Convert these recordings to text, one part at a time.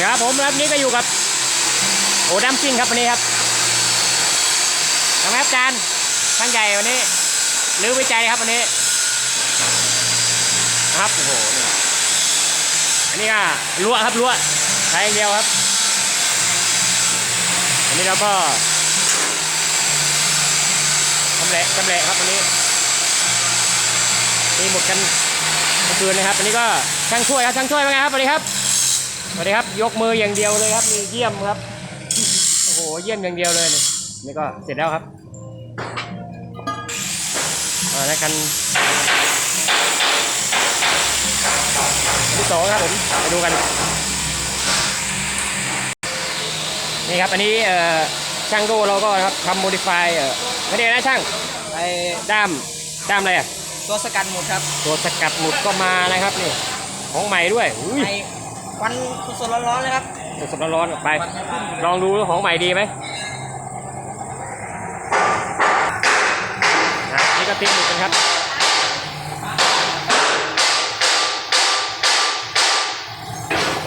ดี๋ยวครับผมครับนี่ก็อยู่กับโอ้ดัมซิ่งครับวันนี้ครับทำไมครับอาจารย์ช่างใหญ่วันนี้รื้อวิจัยครับวันนี้ครับโอ้โหนี่อันนี้ก็รั้วครับรั้วใช้เดียวครับอันนี้เราก็ทำแหละทำแหละครับวันนี้นี่หมดกันเมื่อคืนนะครับอันนี้ก็ช่างช่วยครับช่างช่วยเป็นไงครับสวัสดีครับ สวัสดีครับ ยกมืออย่างเดียวเลยครับ มีเยี่ยมครับ โอ้โห เยี่ยมอย่างเดียวเลยนี่นี่ก็เสร็จแล้วครับมาแล้วกันที่สองครับผมไปดูกันนี่ครับ อันนี้เอ่อช่างโดเราก็ครับทำโมดิฟายเอ่อไม่ได้นะช่างไอ้ด้ามด้ามอะไรอะตัวสกัดหมดครับ ตัวสกัดหมุดก็มานะครับนี่ของใหม่ด้วยอุ้ยไอ้ ควันสดๆร้อนๆเลยครับสดๆร้อนๆไป ลองดูของใหม่ดีไหมนี่ก็ตีหมุดกันครับ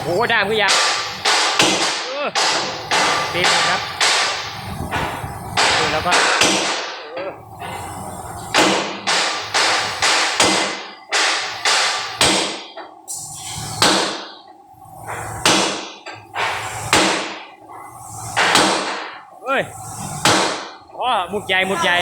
โอ้โหด้ามคือยาวตีหมุดครับแล้วก็ เฮ้ยอ๋อหมุดใหญ่หมุดใหญ่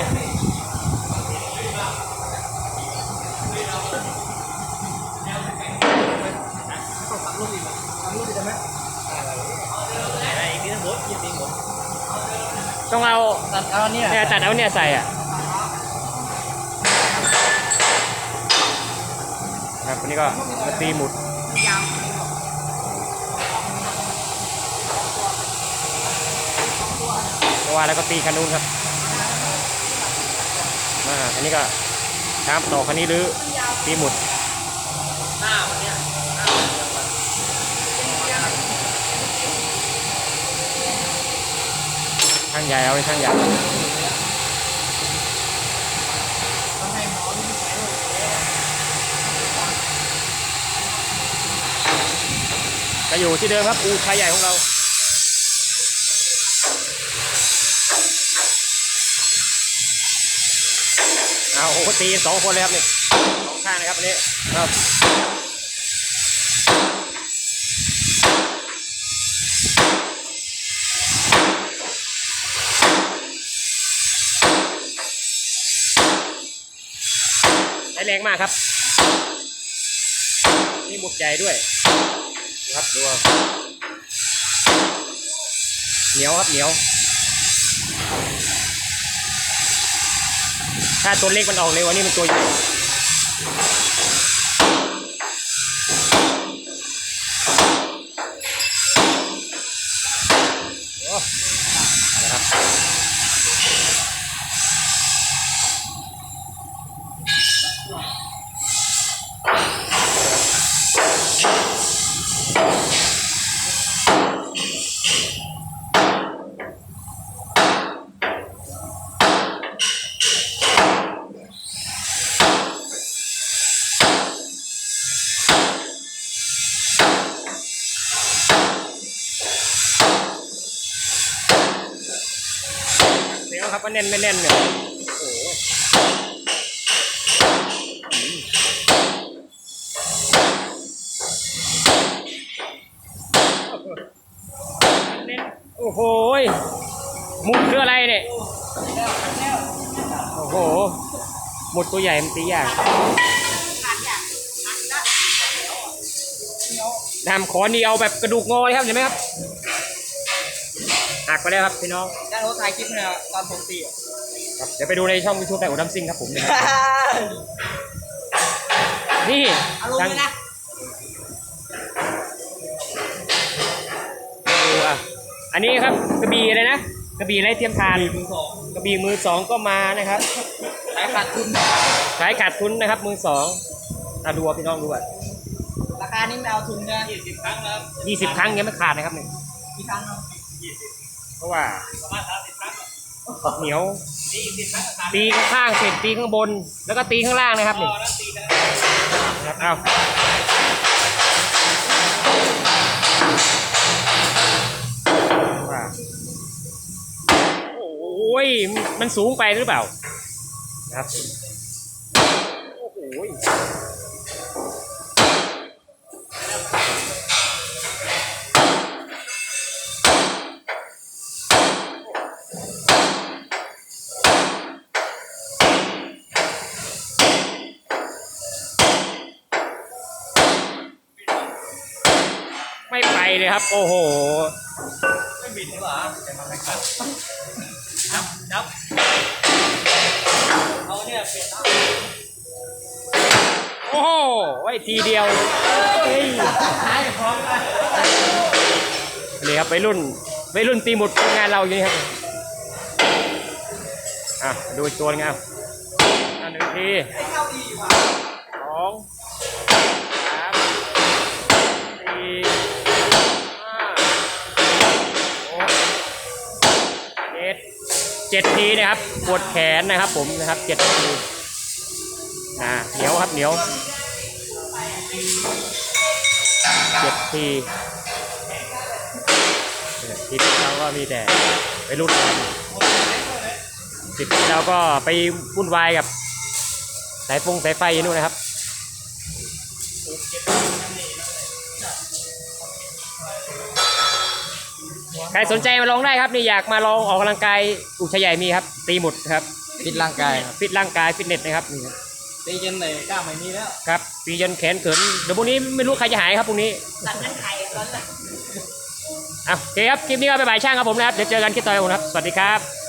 ต้องเอาตัดเอาเนี่ยเนี่ยตัดเอาเนี่ยใส่อะครับวันนี้ก็มาตีหมุดเพราะ ว่าแล้วก็ตีคันนู้นครับมาอันนี้ก็ครับต่อคันนี้หรือตีหมุดช่างใหญ่เอาไปช่างใหญ่ก็อยู่ที่เดิมครับอูชายใหญ่ของเรา เอาโอ้โหตีสองคนเลยครับนี่สองข้างนะครับอันนี้ครับใช้แรงมากครับ นี่หมุดใหญ่ด้วยดูครับดูเอาเหนียวครับเหนียว ถ้าตัวเล็กมันออกเร็วอันนี้มันตัวใหญ่นะครับ ยวครับว่าแน่นไม่แน่นเนี่ยโอ้โหโอ้โหมุดคืออะไรเนี่ยโอ้โหหมุดตัวใหญ่มันตียากดามขอนี่เอาแบบกระดูกงอเลยครับเห็นไหมครับหักไปแล้วครับพี่น้อง ด้านโน้ตถ่ายคลิปเนี่ยตอนผมตีอะครับเดี๋ยวไปดูในช่องยูทูบแต่อุดัมซิงครับผมนะครับนี่เอาลงเลยนะดูอะอันนี้ครับกระบี่อะไรนะกระบี่ไรเทียมทานมือสองกระบี่มือสองก็มานะครับสายขาดทุนขายขาดทุนนะครับ มือสองอะดูอะพี่น้องดูอะราคานี้ไม่เอาทุนนะยี่สิบครั้งแล้วยี่สิบครั้งยังไม่ขาดนะครับนี่กี่ครั้งครับเพ ราะว่าเหนียวตีข้างๆเสร็จตีข้างบน แล้วก็ตีข้างล่างนะครับนี่ครับเอาโอ้ยมันสูงไปหรือเปล่า นะครับโอ้โห เลยครับ โอ้โห ไม่บิดหรือเปล่าแต่มันไม่กลับจับจับเอาเนี่ยเปลี่ยนโอ้โหไว้ทีเดียวเฮ้ยหายพร้อมกันนี่ครับไปรุ่นไปรุ่นตีหมดงานเราอยู่นี่ครับอะดูตัวงเอาอันหนึ่งทีสอง เจ็ดทีนะครับ ปวดแขนนะครับ ผมนะครับเจ็ดทีอ่าเหนียวครับเหนียวเจ็ดทีทีเราก็มีแต่ไปรุ่นกันสิบเราก็ไปวุ่นวายกับสายฟงสายไฟอยู่นู่นนะครับ ใครสนใจมาลองได้ครับนี่อยากมาลองออกกำลังกายอุชัยใหญ่มีครับ ตีหมุดครับฟิตร่างกายครับฟิตร่างกายฟิตเนสนะครับนี่ครับตีจนไหนกล้ามไม่มีแล้วครับปีจนแขนเขินเดี๋ยวพรุ่งนี้ไม่รู้ใครจะหายครับพรุ่งนี้ตัดนั้นไข่ร้อนเลยอะโอเคครับคลิปนี้ก็ไปบ่ายช่างครับผมนะครับเดี๋ยวเจอกันคลิปต่อไปครับผมครับสวัสดีครับ